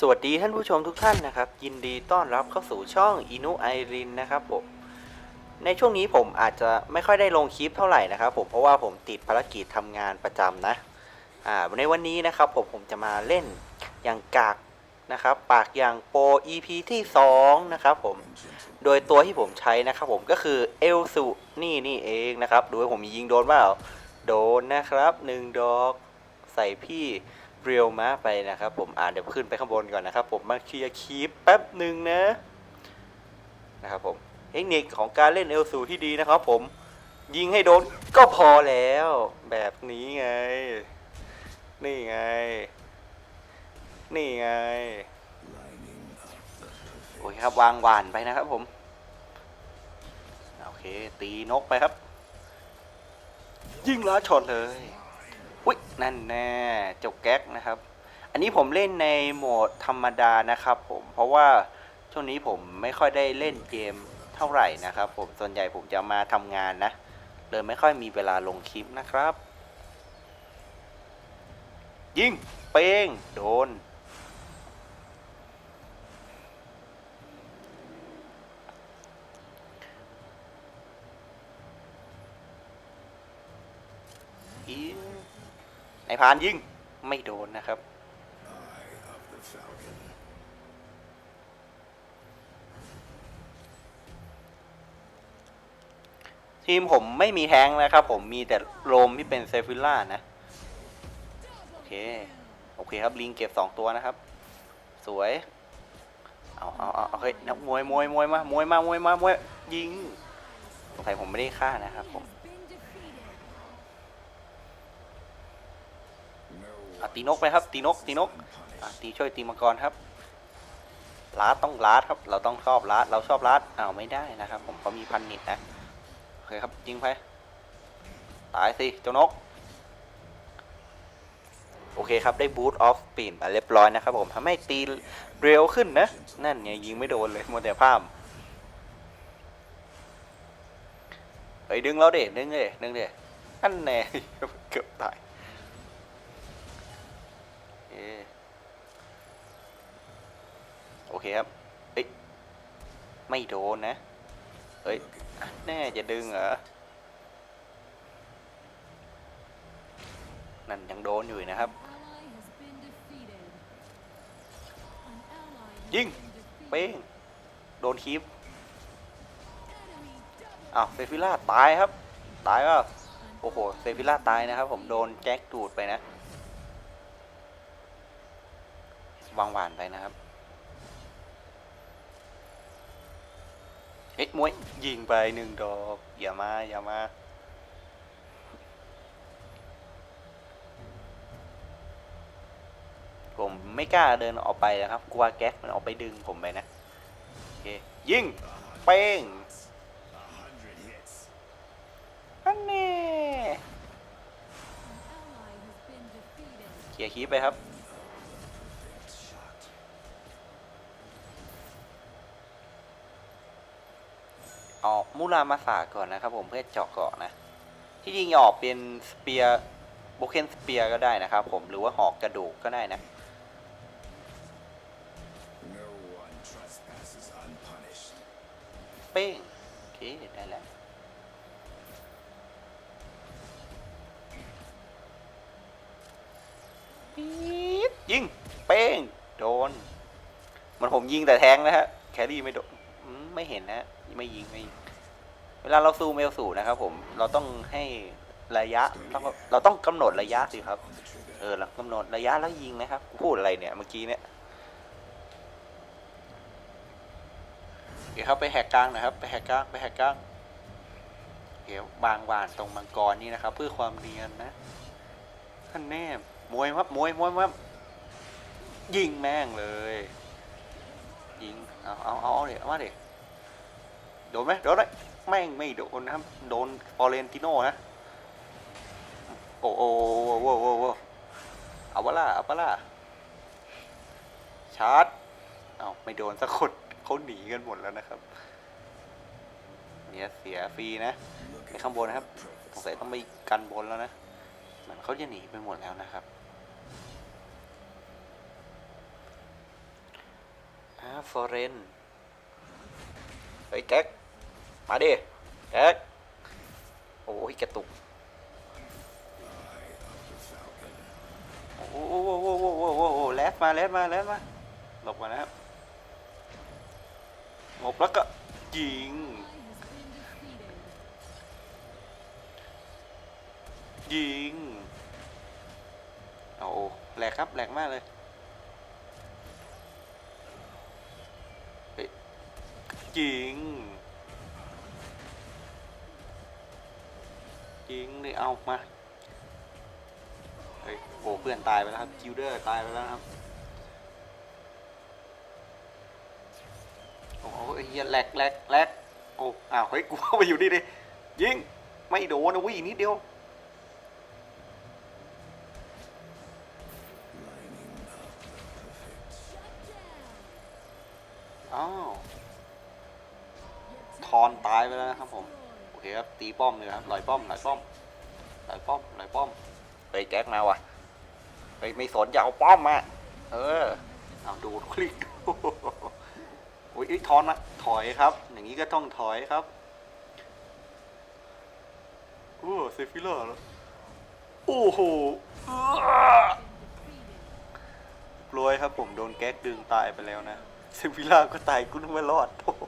สวัสดีท่านผู้ชมทุกท่านนะครับ ยินดีต้อนรับเข้าสู่ช่องอินุไอรินนะครับผมในช่วงนี้ผมอาจจะไม่ค่อยได้ลงคลิปเท่าไหร่นะครับผมเพราะว่าผมติดภารกิจทำงานประจำนะอ่าในวันนี้นะครับผมผมจะมาเล่นอย่างกากนะครับ ปากอย่างโปร EP ที่ 2 นะครับผมโดยตัวที่ผมใช้นะครับผมก็คือเอลสุนี่นี่เองนะครับดูให้ผมยิงโดนเปล่าโดนนะครับหนึ่งดอกใส่พี่ เรียวมาไปนะครับผมอ่าเดี๋ยวขึ้นไปข้างบนก่อนนะครับ ผมมาเคลียร์คีปแป๊บหนึ่งนะนะครับผมเทคนิคของการเล่นเอลซูที่ดีนะครับ ผมยิงให้โดนก็พอแล้ว แบบนี้ไง นี่ไง นี่ไงโอเคครับวางหวานไปนะครับผมโอเค ตีนกไปครับ ยิงล้าชนเลย อุ้ยนั่นแน่เจ้าแก๊กนะครับ อันนี้ผมเล่นในโหมดธรรมดานะครับผมเพราะว่าช่วงนี้ผมไม่ค่อยได้เล่นเกมเท่าไหร่นะครับผมส่วนใหญ่ผมจะมาทำงานนะเลยไม่ค่อยมีเวลาลงคลิปนะครับ ยิงเป้งโดน อีนาย พานยิงไม่โดนนะครับ ทีมผมไม่มีแทงนะครับ ผมมีแต่โรมที่เป็นเซฟิล่านะ โอเค โอเคครับ ลิงเก็บสองตัวนะครับ สวย เอาเอาเอาเอาเฮ้ยนักมวยมวยมวยมามวยมามวยมามวยยิงสงสัยผมไม่ได้ฆ่านะครับผม อะตีนกไปครับ ตีนกตีนกอะตีช่วยตีมังกรครับลาดต้องลาดครับ เราต้องชอบลาดเราชอบลาดอ้าวไม่ได้นะครับ ผมเขามีพันนิดนะโอเคครับยิงไปตายสิเจ้านก โอเคครับได้บูทออฟปีนมาเรียบร้อยนะครับผมทำให้ตีเร็วขึ้นนะ นั่นไงยิงไม่โดนเลยมัวแต่พลาดเฮ้ยดึงเราเด็ดึงเลยดึงเลยนั่นแน่เกือบตาย โอเคครับ เอ้ย ไม่โดนนะเฮ้ย แน่จะดึงเหรอ นั่นยังโดนอยู่นะครับ ยิง เป้ง โดนคีบอ้าวเซฟิล่าตายครับ ตายก็โอ้โห เซฟิล่าตายนะครับ ผมโดนแจ็คดูดไปนะ วางหวานไปนะครับเอ๊ะมวยยิงไปหนึ่งดอกอย่ามาอย่ามาผมไม่กล้าเดินออกไปนะครับกลัวแก๊กมันออกไปดึงผมไปนะโอเคยิงเป้งอันนี้เคลียคีไปครับ ออก มูรามาสาก่อนนะครับ ผมเพื่อเจาะเกาะนะ ที่จริงออกเป็นสเปียร์โบเคนสเปียร์ก็ได้นะครับ ผมหรือว่าหอกกระดูกก็ได้นะเป้งโอเคได้แล้วปี๊ดยิง เป้ง โดน มันผมยิงแต่แทงนะฮะ แครี่ไม่โดนไม่เห็นนะ ไม่ยิง ไม่ยิง วลาเราซูมเอลสูนะครับผมเราต้องให้ระยะต้องเราต้องกำหนดระยะสิครับ เออเรากำหนดระยะแล้วยิงนะครับ พูดอะไรเนี่ยเมื่อกี้เนี่ยเดี๋ยวครับไปแหกกลางนะครับ ไปแหกกลางไปแหกกลางเดี๋ยวบางหวานตรงมังกรนี่นะครับ เพื่อความเนียนนะท่านแน่มวยครับมวยมวยครับยิงแม่งเลยยิงเอาเอาเอาเดี๋ยวมาเดี๋ยวโดนไหมโดนไหม แม่งไม่โดนนะครับ โดนฟอเรนติโน่นะ โอ้โอ้โอ้โอ้โอ้โอ้เอาวะล่ะเอาวะล่ะชาร์จ เอาไม่โดนสักคนเขาหนีกันหมดแล้วนะครับเนี่ยเสียฟรีนะไปข้างบนนะครับสงสัยต้องไปกันบนแล้วนะ เหมือนเขาจะหนีไปหมดแล้วนะครับฟอร์เรนเฮ้ยแจ็ค มาดิแจ็คโอ้ยกระตุกโอ้โหโอ้โหโอ้โหโอ้โหโอ้โหแลดมาแลดมาแลดมาหลบมานะครับหลบแล้วก็ยิงยิงโอ้โหแหลกครับแหลกมากเลยเฮ้ยยิ ยิงเลยเอามาเฮ้ยโอ้เพื่อนตายไปแล้วครับคิวเดอร์ตายไปแล้วครับโอ้โหเฮียแหลกแหลกแหลกโอ้อ้าวเฮ้ยกูเข้าไปอยู่นี่ดิยิงไม่โดนนะวิ่งนิดเดียวอ้าวทอนตายไปแล้วนะครับผม เคครับตีป้อมเลยครับลอยป้อมลอยป้อมลอยป้อมลอยป้อมเฮ้ยแจ็คมาว่ะเฮ้ยไม่สนอย่าเอาป้อมมาเออเอาดูคลิกดูโอ้ยเอ้ยทอนมาถอยครับ อย่างนี้ก็ต้องถอยครับโอ้เซฟิล่าแล้วโอ้โหอ้ากลวยครับผมโดนแก๊กดึงตายไปแล้วนะเซฟิล่าก็ตายกูนึกว่ารอดโอ้โห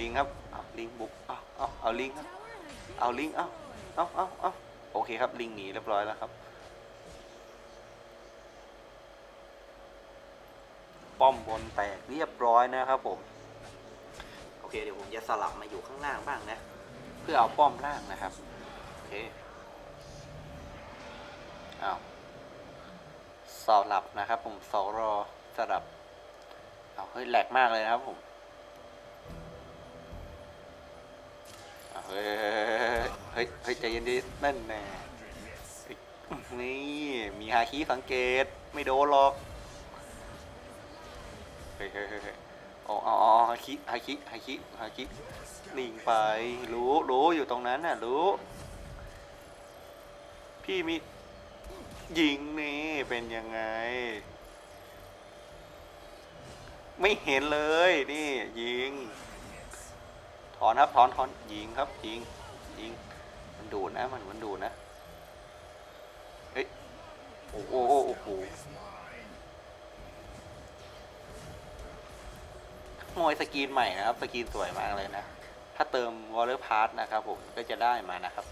ลิงครับ ลิงบุกเอาเอาเอาลิงครับเอาลิงเอาเอาเอาเอาโอเคครับลิงหนีเรียบร้อยแล้วครับ ป้อมบนแตกเรียบร้อยนะครับผม โอเคเดี๋ยวผมจะสลับมาอยู่ข้างล่างบ้างนะ เพื่อเอาป้อมล่างนะครับ โอเคเอาสลับนะครับผมสรอสลับ เอาเฮ้ยแหลกมากเลยนะครับผม เฮ้ยเฮ้ยเฮ้ยใจเย็นดินั่นแน่นี่ มีฮาคิสังเกต ไม่โดนหรอก เฮ้ยเฮ้ยเฮ้ยอ๋ออ๋ออ๋อฮาคิฮาคิฮาคิฮาคิลิงไป รู้ รู้ อยู่ตรงนั้นน่ะ รู้ พี่มียิงนี่ เป็นยังไง ไม่เห็นเลย นี่ ยิง ถอนครับถอนถอนยิงครับยิงยิงมันดูดนะมันมันดูดนะเฮ้ยโอ้โหโอ้โหโอ้โหขโมยสกรีนใหม่นะครับสกรีนสวยมากเลยนะถ้าเติมวอลเลอร์พาร์ทนะครับผมก็จะได้มานะครับ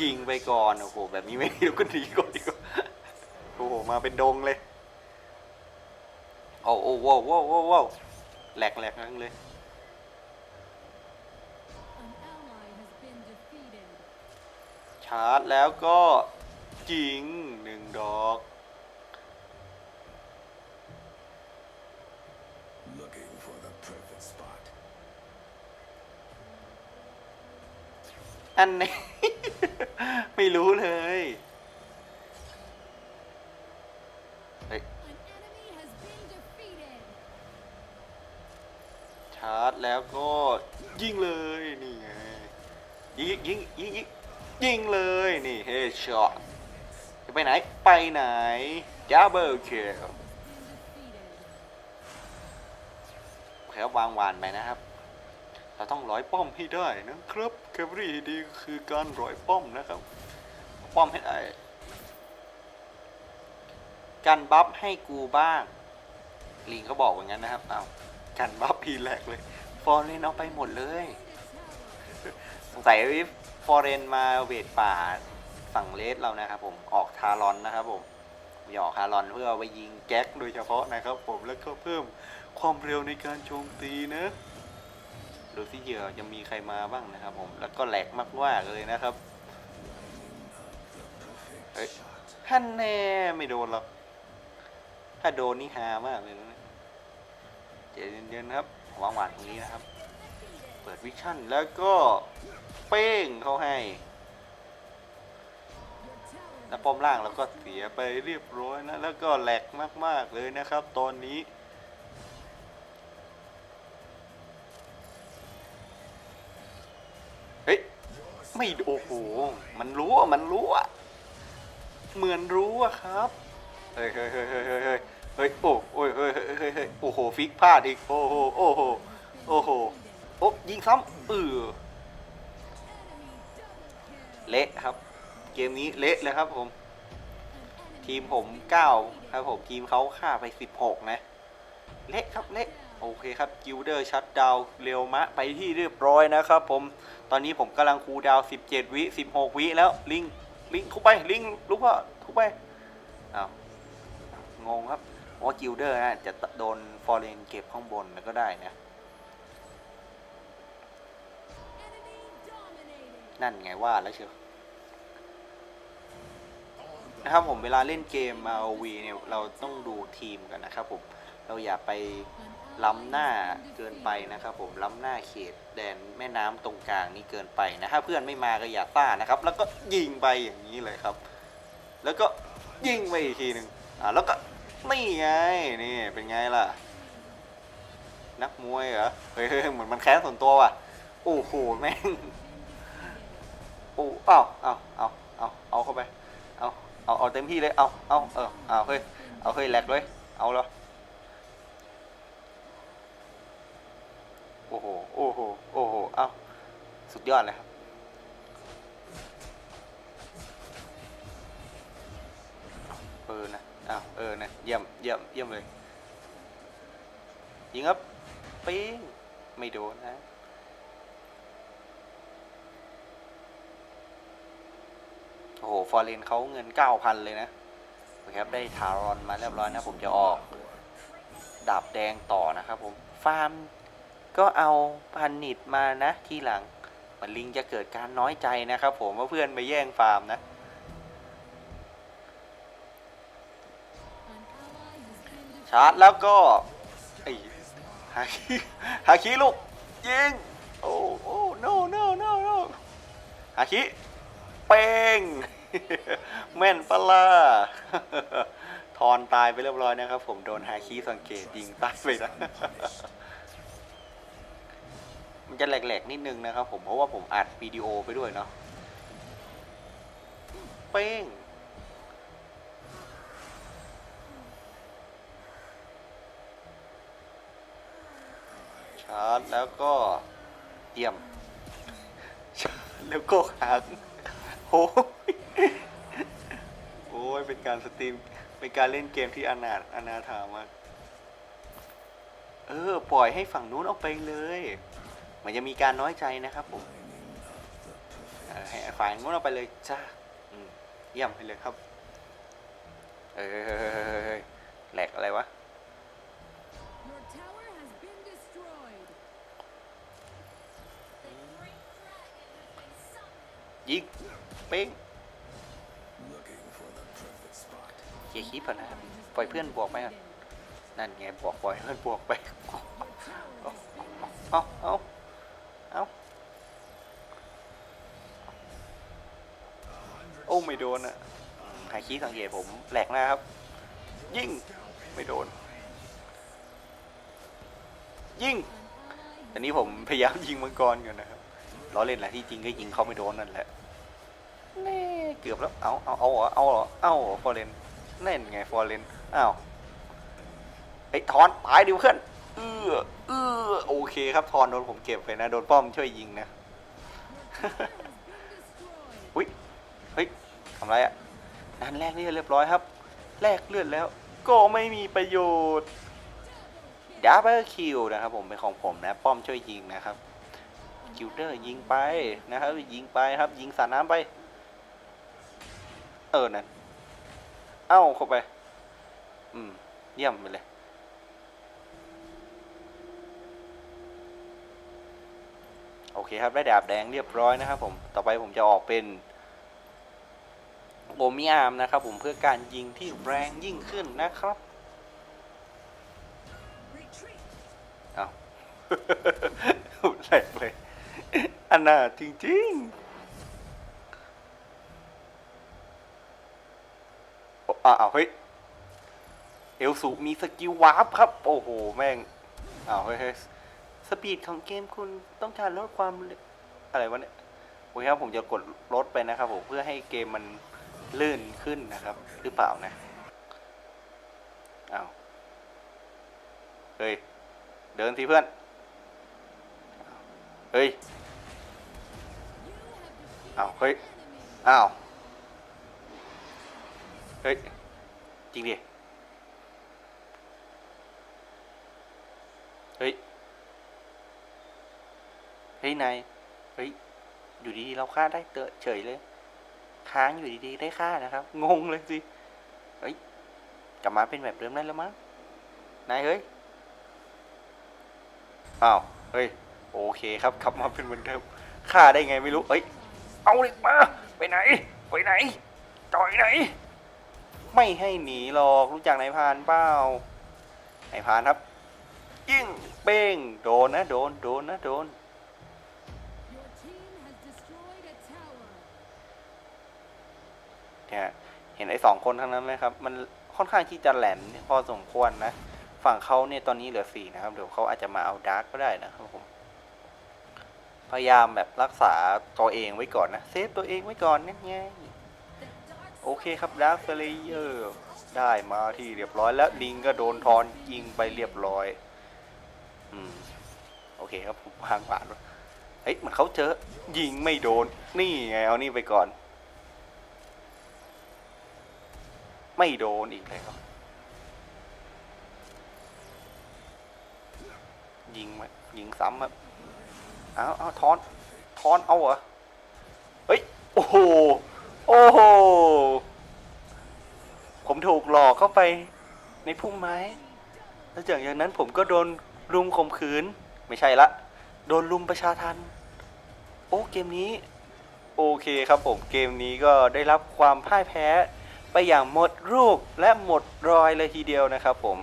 ยิงไปก่อนโอ้โหแบบนี้ไม่ดีก็หนีก่อนดีกว่าโอ้โหมาเป็นดงเลยโอ้โอ้ว้าวว้าวว้าวว้าวแหลกแหลกทั้งเลย ชาร์จแล้วก็ยิงหนึ่งดอก Looking for the perfect spot. อันนี้ ไม่รู้เลยเฮ้ยชาร์จแล้วก็ยิงเลย นี่ไง ยิงยิงยิงยิง ยิงเลยนี่เฮดช็อตจะไปไหน ไปไหนดับเบิลคิลโอเครับวางวานไปนะครับ เราต้องร้อยป้อมให้ได้นะครับแคบรี่ดีคือการร้อยป้อมนะครับ ป้อมให้ได้กันบัฟให้กูบ้าง ลิงเขาบอกอย่างนั้นนะครับ เอากันบัฟพีแรกเลย ฟอร์เรนเอาไปหมดเลย สงสัยฟ อร์เรนมาเวทป่าฝั่งเลสเรานะครับผมออกทารอนนะครับผมหยอกทารอนเพื่อไปยิงแก๊กโดยเฉพาะนะครับผมแล้วก็เพิ่มความเร็วในการโจมตีนะดูที่เหยื่อจะมีใครมาบ้างนะครับผมแล้วก็แหลกมากว่าเลยนะครับเฮ้ยท่านแน่ไม่โดนหรอกถ้าโดนนี่ฮามากเลยนะเจเย็นๆครับวางหวานตรงนี้นะครับ ปิดวิชั่นแล้วก็เป้งเขาให้ แล้วป้อมล่างเราก็เสียไปเรียบร้อยนะ แล้วก็แหลกมาก ๆ เลยนะครับตอนนี้ เฮ้ย ไม่โอ้โห มันรู้อะมันรู้อะเหมือนรู้อะครับ เฮ้ยเฮ้ยเฮ้ยเฮ้ยเฮ้ยเฮ้ยโอ้โอ้ยเฮ้ยเฮ้ยเฮ้ยโอ้โห ฟิกพลาดอีก โอ้โห โอ้โห โอ้โห โอ้ยิงซ้ำเออเละครับ เกมนี้เละเลยครับผม ทีมผม9ครับผมทีมเขาฆ่าไป16นะ เละครับเละโอเคครับกิลเดอร์ชัดดาวเร็วมะไปที่เรียบร้อยนะครับผม ตอนนี้ผมกำลังคูดาวน์17วิ16วิแล้วลิงลิงทุบไปลิงลุกพ่อทุบไปอ้าวงงครับว่ากิลเดอร์นะจะโดนฟอร์เรนเก็บข้างบนก็ได้นะ นั่นไงว่าแล้วเชียวนะครับผมเวลาเล่นเกม ROV เนี่ยเราต้องดูทีมกันนะครับผมเราอย่าไปล้ำหน้าเกินไปนะครับผมล้ำหน้าเขตแดนแม่น้ำตรงกลางนี่เกินไปนะถ้าเพื่อนไม่มาก็อย่าซ่านะครับ แล้วก็ยิงไปอย่างนี้เลยครับ แล้วก็ยิงไปอีกทีหนึ่งอ่าแล้วก็นี่ไงนี่เป็นไงล่ะ นักมวยเหรอเฮ้ยเฮ้ยเหมือนมันแค้นส่วนตัวว่ะโอ้โหแม่ง โอ้เอาเอาเอาเอาเอาเข้าไปเอาเอาเอาเต็มที่เลยเอาเอาเออเอาเฮ้ยเอาเฮ้ยแหลกเลยเอาเหรอโอ้โหโอ้โหโอ้โหเอาสุดยอดเลยครับเออนะอ้าวเออนะเยี่ยมเยี่ยมเยี่ยมเลยยิงครับปิ้งไม่โดนนะ โอ้โหฟอร์เรนเขาเงิน 9,000 เลยนะโอเคครับ ได้ทารอนมาเรียบร้อยนะ ผมจะออก ดาบแดงต่อนะครับผม ฟาร์มก็เอาพันนิดมานะทีหลังมันลิงจะเกิดการน้อยใจนะครับผมว่าเพื่อนไปแย่งฟาร์มนะ ชาร์จแล้วก็ไอ้ฮาคิฮาคิลูก ยิง โอ้โอ้ no no no no ฮาคิ เป้ง แม่นปะล่ะทอนตายไปเรียบร้อยนะครับ ผมโดนฮาคิสังเกตยิงตายไปนะมันจะแหลกๆนิดนึงนะครับ ผมเพราะว่าผมอัดวิดีโอไปด้วยเนาะเป้งชาร์จแล้วก็เยี่ยมชาร์จแล้วก็หาง โอ้ยโอ้ยเป็นการสตรีม เป็นการเล่นเกมที่อนาถอนาถามาก เออ ปล่อยให้ฝั่งนู้นเอาไปเลย มันจะมีการน้อยใจนะครับผมให้ฝ่ายนู้นเอาไปเลยจ้าเยี่ยมไปเลยครับ เออแหลกอะไรวะ Your tower has been destroyed. ยิงเป้ง Looking for the perfect spot. เคลียร์คลิปก่อนนะครับปล่อยเพื่อนบวกไปก่อนนั่นไงบอกปล่อยเพื่อนบวกไปเอาเอาเอาโอ้ไม่โดนอะหายคีสังเกตผมแหลกหน้าครับ ยิงไม่โดน ยิงอันนี้ผมพยายามยิงมังกรก่อนนะครับ ล้อเล่นแหละที่จริงก็ยิงเขาไม่โดนนั่นแหละแน่เกือบแล้วเอาเอาเอาเหรอเอาเหรอเอาเหรอฟอร์เรนเล่นไงฟอร์เรนอ้าวไอ้ทอนตายดิเพื่อนเออเออโอเคครับทอนโดนผมเก็บไปนะโดนป้อมช่วยยิงนะอุ้ยเฮ้ยทำไรอะ่ะนันแรกนี่เรียบร้อยครับ แลกเลือดแล้ว ก็ไม่มีประโยชน์ดับเบิลคิวนะครับผมเป็นของผมนะ ป้อมช่วยยิงนะครับ คิวเดอร์ยิงไปนะครับยิงไปครับยิงสาดน้ำไป เออนั่นเอ้าเข้าไป อืม เยี่ยมไปเลยโอเคครับได้ดาบแดงเรียบร้อยนะครับผมต่อไปผมจะออกเป็นโอมิอาร์มนะครับผมเพื่อการยิงที่แรงยิ่งขึ้นนะครับ Retreat. เอาแหลกเลย อันน่าจริงๆอ้อ้าวเฮ้ย เอลสูมีสกิลวาร์ปครับ โอ้โห แม่งอ้าวเฮ้ยเฮ้ยสปีดของเกมคุณต้องการลดความอะไรวะเนี่ยโอเคครับผมจะกดลดไปนะครับผมเพื่อให้เกมมันลื่นขึ้นนะครับ หรือเปล่านะอ้าวเฮ้ย เดินสิเพื่อน เฮ้ย อ้าว เฮ้ย อ้าว เฮ้ย จริงดิ เฮ้ย เฮ้ยนาย เฮ้ย อยู่ดีๆเราฆ่าได้เตอะเฉยเลย ค้างอยู่ดีๆได้ฆ่านะครับ งงเลยสิ เฮ้ย กลับมาเป็นแบบเดิมได้แล้วมั้ง นายเฮ้ย อ้าว เฮ้ย โอเคครับกลับมาเป็นเหมือนเดิมฆ่าได้ไงไม่รู้เฮ้ยเอาเลยมา ไปไหน ไปไหนต่อยไหน ไม่ให้หนีหรอกรู้จักนายพานเปล่านายพานครับยิ่งเป้งโดนนะโดนโดนนะโดนเนี่ยเห็นไอ้สองคนทั้งนั้นไหมครับ มันค่อนข้างที่จะแหลมพอสมควรนะ ฝั่งเขาเนี่ยตอนนี้เหลือสี่นะครับ เดี๋ยวเขาอาจจะมาเอาดาร์กก็ได้นะครับผม พยายามแบบรักษาตัวเองไว้ก่อนนะ เซฟตัวเองไว้ก่อนนั่นไงโอเคครับดาร์คเลเยอร์ได้มาที่เรียบร้อยแล้วลิงก็โดนทอนยิงไปเรียบร้อย อืม โอเคครับผมวางผ่านเฮ้ยเหมือนเขาเจอ ยิงไม่โดน นี่ไงเอานี่ไปก่อน ไม่โดนอีกแล้วยิงไหมยิงซ้ำครับ เอาเอาทอนทอนเอาเหรอ เฮ้ย โอ้โห โอ้โห ผมถูกหลอกเข้าไปในพุ่มไม้ แล้วจากอย่างนั้นผมก็โดนรุมข่มขืน ไม่ใช่ละ โดนรุมประชาทัน โอ้ เกมนี้ โอเคครับผมเกมนี้ก็ได้รับความพ่ายแพ้ไปอย่างหมดรูปและหมดรอยเลยทีเดียวนะครับผม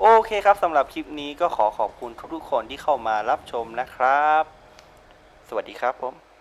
โอเคครับสำหรับคลิปนี้ก็ขอขอบคุณทุกๆคนที่เข้ามารับชมนะครับ วัสดีครับผม